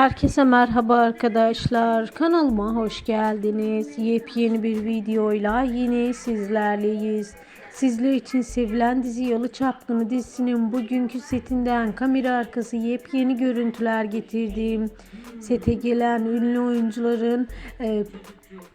Herkese merhaba arkadaşlar. Kanalıma hoş geldiniz. Yepyeni bir videoyla yine sizlerleyiz. Sizler için sevilen dizi Yalı Çapkını dizisinin bugünkü setinden kamera arkası yepyeni görüntüler getirdim. Sete gelen ünlü oyuncuların e,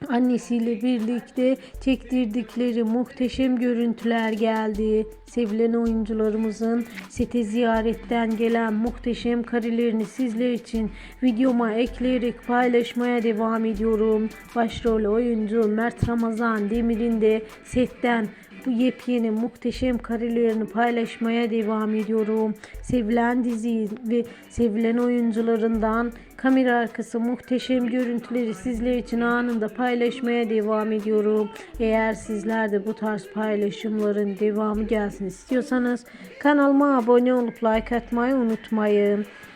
annesiyle birlikte çektirdikleri muhteşem görüntüler geldi. Sevilen oyuncularımızın sete ziyaretten gelen muhteşem karelerini sizler için videoma ekleyerek paylaşmaya devam ediyorum. Başrol oyuncu Mert Ramazan Demir'in de setten bu yepyeni muhteşem karelerini paylaşmaya devam ediyorum. Sevilen dizi ve sevilen oyuncularından kamera arkası muhteşem görüntüleri sizler için anında paylaşmaya devam ediyorum. Eğer sizler de bu tarz paylaşımların devamı gelsin istiyorsanız kanalıma abone olup like atmayı unutmayın.